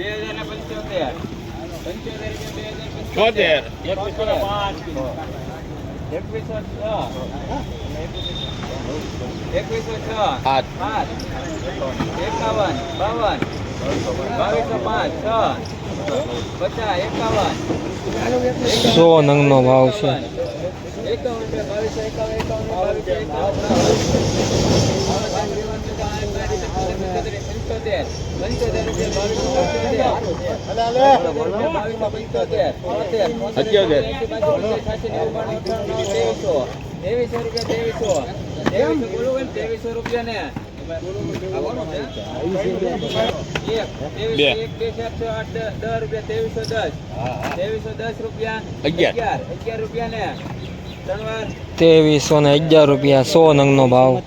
બે હજાર ને પંચોતેર. પંચોતેર રૂપિયા બે એકવીસો પાંચ એકવીસો છ એકવીસો છ. આઠ સાત એકાવન. બાવન બાવીસો પાંચ છ પચાસ એકાવન. સો નંગનો ભાવ છે એકાવન. બાવીસો એકાવન એકાવન. બાવીસો એકાવન. પંચોતેર. પંચોતેર રૂપિયા બાવીસો ત્રેવીસો રૂપિયા એમ ત્રેવીસો રૂપિયા ને ત્રેવીસો દસ ત્રેવીસો દસ રૂપિયા અગિયાર. અગિયાર રૂપિયા ને ને અગિયાર રૂપિયા સો નંગનો ભાવ.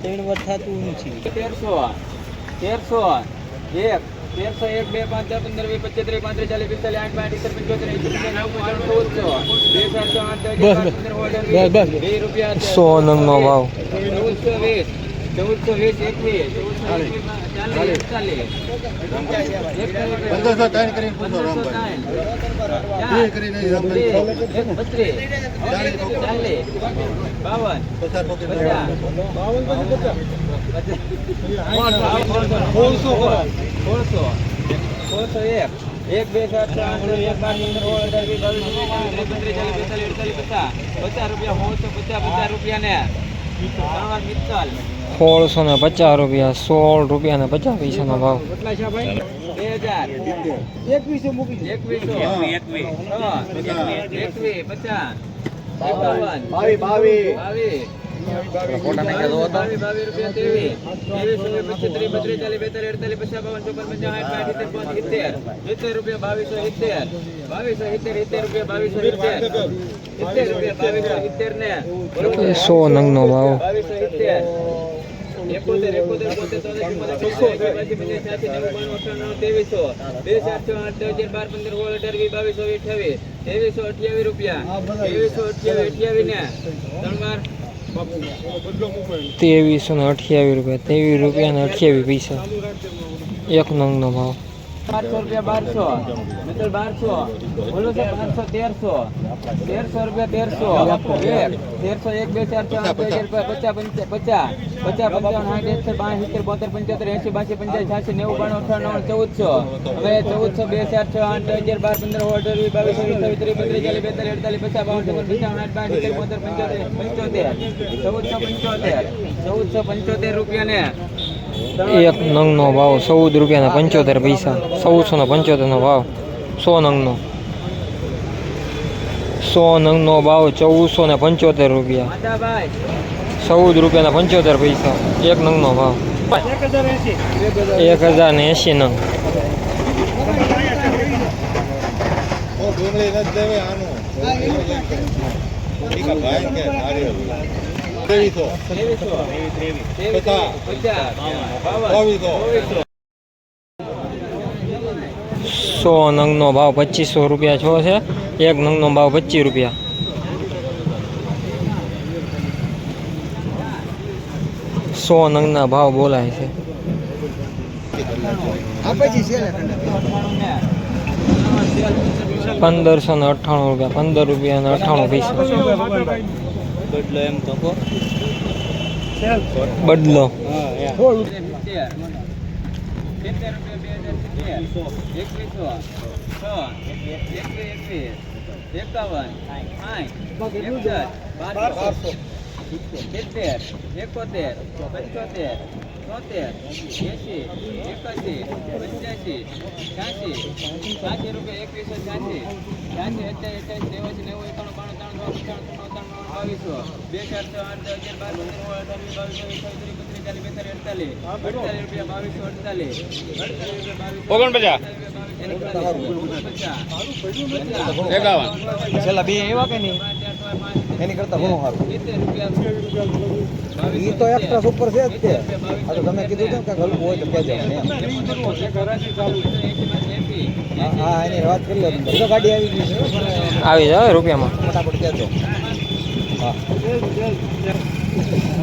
તેરસો. તેરસો. એક તેરસો એક બે પાંચ પંદર વીસ પચીસ ત્રીસ પાંત્રીસ ચાલીસ પિસ્તાલીસ આઠ પાંચ પંચોતેર ચૌદસો બે રૂપિયા સો નંગનો ભાવ. ચૌદસો વીસ ચૌદસો વીસ એકવીસ પંદરસો ત્રણ કરીને પૂછો રામભાઈ. કરીને બત્રીસ. બાવન. પચાસ. સોળસો સોળસો એક એક બે સાત છ એક બાર પંદર સોળ અઢાર વીસ બાવીસ બત્રીસ ચાલીસ પિસ્તાલીસ અડતાલીસ પચાસ પચાસ રૂપિયા સોળસો પચાસ પચાસ રૂપિયા ને સોળસો ને પચાસ રૂપિયા સોળ રૂપિયા ને પચાસ પૈસાનો ભાવ. બે હજાર એકવીસો એકવીસો. એકવીસ પચાસ. બાવીસ બાવીસ સિત્તેર સિત્તેર રૂપિયા બાવીસો સિત્તેર ને સો ભાવ. એકોતેર એકોતેર છ્યાસી નેવું બાણું ત્રેવીસો બે આઠ દસ બાર પંદર સોળ અઢાર વીસ બાવીસો અઠ્યાવીસ ત્રેવીસો અઠ્યાવીસ રૂપિયા. ત્રેવીસો અઠ્યાવીસ અઠ્યાવીસ ને. ત્રણ વાર. ત્રેવીસો ને અઠ્યાવીસ રૂપિયા ત્રેવીસ રૂપિયા ને અઠ્યાવીસ પૈસા. એક નંગનો ભાવ. બારસો રૂપિયા બારસો. મિત્ર બારસો. બોલો છે બારસો તેરસો. તેરસો રૂપિયા, તેરસો. એક તેરસો એક, બે, ચાર છ પચાસ, પંચા, પચાસ. પચાસ, પંચાવન, સાઠ એકસઠ પાંચ સિત્તેર, બોતેર, પંચોતેર એસી બાસી પંચાસ છ્યાસી, નેવું, બાણું અઠાણું ચૌદસો. હવે ચૌદસો, બે, ચાર, છ, આઠ અગિયાર, બાર, પંદર અઢાર, વીસ, બાવીસ ચોવીસ ત્રીસ બત્રીસ ચાલીસ, બેતાલીસ, અડતાલીસ, પચાસ, બાવન ચોપન પંચાવન આઠ પાંચ સિત્તેર, બોતેર, પંચોતેર પંચોતેર. ચૌદસો પંચોતેર. ચૌદસો, પંચોતેર રૂપિયા ને એક નંગનો ભાવ ચૌદ રૂપિયાના પંચોતેર પૈસા ચૌદસો ને પંચોતેરનો ભાવ સો નંગનો. સો નંગનો ભાવ ચૌદસો ને પંચોતેર રૂપિયા. ચૌદ રૂપિયાના પંચોતેર પૈસા, એક નંગનો ભાવ. એક હજાર ને એંશી નંગ. ભાઈ ત્રેવીસો સો નંગનો ભાવ પચીસો રૂપિયા છો છે. એક નંગનો ભાવ પચીસ રૂપિયા. સો નંગના ભાવ બોલાય છે. પંદરસો ને અઠ્ઠાણું રૂપિયા પંદર રૂપિયા ને અઠ્ઠાણું પૈસા. બદલો એમ તો કહો બદલો. સિત્તેર. સિત્તેર રૂપિયા બે હજાર એકવીસો છ એકવીસ એકવીસ એકાવન. બારસો સિત્તેર એકોતેર પંચોતેર તોતેર એંસી એકાસી. પંચ્યાસી. છ્યાસી છ્યાસી રૂપિયા એકવીસો છ્યાસી છ્યાસી અઠ્યાસી અઠ્યાસી નેવું એકાણું બાણું ત્રણ ત્રણ ત્રણ ત્રણ બાવીસો બે ચાર આઠ અગિયાર બાર પંદર સોળ અઢાર વીસ બાવીસ ચોવીસ ચોવીસ બત્રીસ ચાલીસ બેતાલીસ અડતાલીસ અડતાલીસ રૂપિયા બાવીસો અડતાલીસ અડતાલીસ રૂપિયા ઓગણપચાસ છેલ્લા બે એવા કે નહીં એની કરતા ઘણું સારું ઈ તો એક્સ્ટ્રા સુપર છે જ તે આ તો તમે કીધું કેમ કે હલવું હોય તો કહેજો હા હા એની વાત કરી લો તમે ગાડી આવી ગઈ છે આવી જાય રૂપિયામાં ફટાફટ કહેજો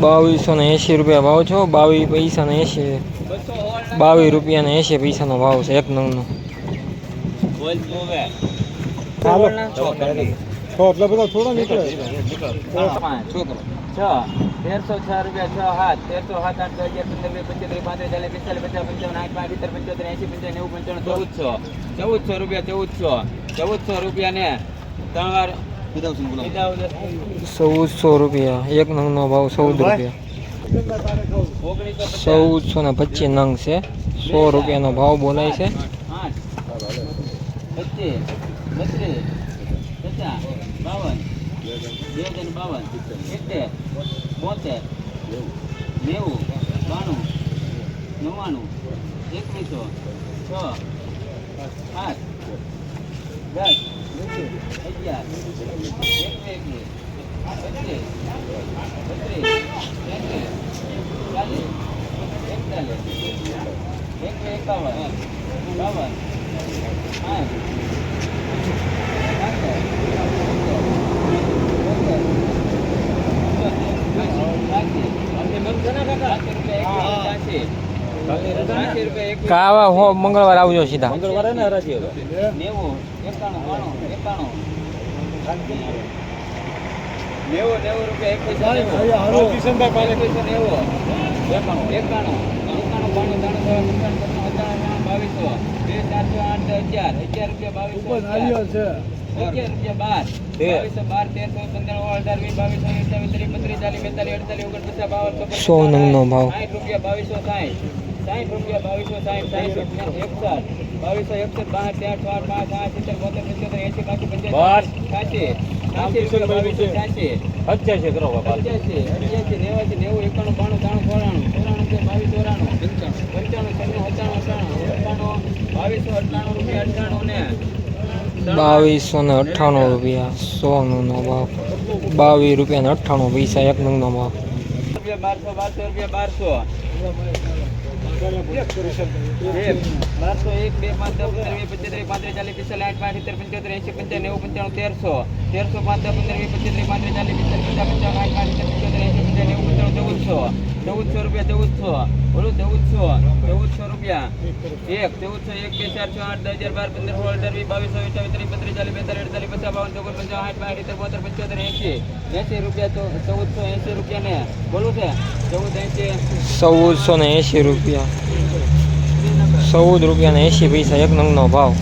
બાવીસો ને એંશી રૂપિયા ભાવ છો બાવીસ પૈસા ને એંશી. બાવીસ રૂપિયા ને એંશી પૈસાનો ભાવ છે એક નંગનો. એટલે બધા થોડા નીકળે પાંચ છ. તેરસો છ રૂપિયા છ હાથ તેરસો સાત આઠ દસ અગિયાર પંદર પંચોતેર પાંત્રીસ ચાલીસ પિસ્તાલીસ પચાસ પંચાવન આઠ પાંચ સિત્તેર પંચોતેર એંસી પંચાવન નેવું પંચાવન ચૌદસો ચૌદસો રૂપિયા ચૌદસો ચૌદસો રૂપિયા ને ત્રણ વાર. ચૌદસો રૂપિયા એક નંગનો ભાવ ચૌદ રૂપિયા ચૌદસો ને પચીસ નંગ છે સો રૂપિયાનો ભાવ બોલાય છે નેવું બાણું નવ્વાણું એકવીસો છ આઠ દસ એકસો એકાવન બાવન આઠ કાવા હો મંગળવાર આવજો સીધા. મંગળવારે ને હરાજી નેવું એકાણું બાણું એકાણું. નેવું નેવું રૂપિયા એકવીસો નેવું. એકાણું એકાણું એકાણું બાણું ત્રણ ત્રણ બાવીસો. બે ચારસો આઠ અગિયાર. અગિયાર રૂપિયા બાવીસો અગિયાર. રૂપિયા બાર. બાવીસો બાર તેરસો પંદર અઢાર વીસ બાવીસો એકતાલીસ ત્રીસ બત્રીસ ચાલીસ બેતાલીસ અડતાલીસ ઓગણપચાસ બાવન સો નંગનો ભાવ. સાઠ રૂપિયા બાવીસો સાઠ સાઠ રૂપિયા બાવીસો સાહીઠ સાહીઠ એકસઠ. બાવીસો એકસઠ બાર ચાર ચાર પાંચ આઠ સિત્તેર બોતેર પંચોતેર એસી બાકી પંચાસી છ્યાસી. છ્યાસી બાવીસો છ્યાસી. અઠ્યાસી કરો પંચ્યાસી અઠ્યાસી નેવાસી નેવું એકાણું બાણું ત્રાણું ચોરાણું. ચોરાણું બાવીસ ચોરાણું. પંચાણું છન્નું અઠાણું અઠાણું અઠાણું બાવીસો અઠાણું રૂપિયા અઠાણું ને બાવીસો ને અઠ્ઠાણું રૂપિયા સો નો ભાવ બાવીસ રૂપિયા ને અઠ્ઠાણું પૈસા એક નો રૂપિયા બારસો બારસો રૂપિયા બારસો. બારસો એક બે પાંચ દસ પંદર વીસ પચીસ પાંત્રીસ ચાલીસ પિસ્તાલીસ આઠ પાંચ સિત્તેર પંચોતેર એંસી પંચાણું તેરસો તેરસો પાંચ દસ પંદર વીસ પચીસ પાંત્રીસ પચાસ આઠ પાંચ સિત્તેર પંચોતેર એંસી ચૌદસો ચૌદસો રૂપિયા ચૌદસો બોલું ચૌદસો ચૌદસો રૂપિયા એક ચૌદસો એક બે ચાર છ આઠ દસ બાર પંદર સોળ અઢાર વીસ બાવીસ ત્રીસ બત્રીસ ચાલીસ બેતાલીસ અડતાલીસ પચાસ બાવન ચોપન પંચાવન આઠ પાંચ સિત્તેર બોતેર પંચોતેર એંસી એંસી રૂપિયા ચૌદસો એંસી રૂપિયા ને બોલું છે ચૌદ એંસી ચૌદસો ને એંશી રૂપિયા. ચૌદ રૂપિયા ને એંશી પૈસા એક નંગનો ભાવ.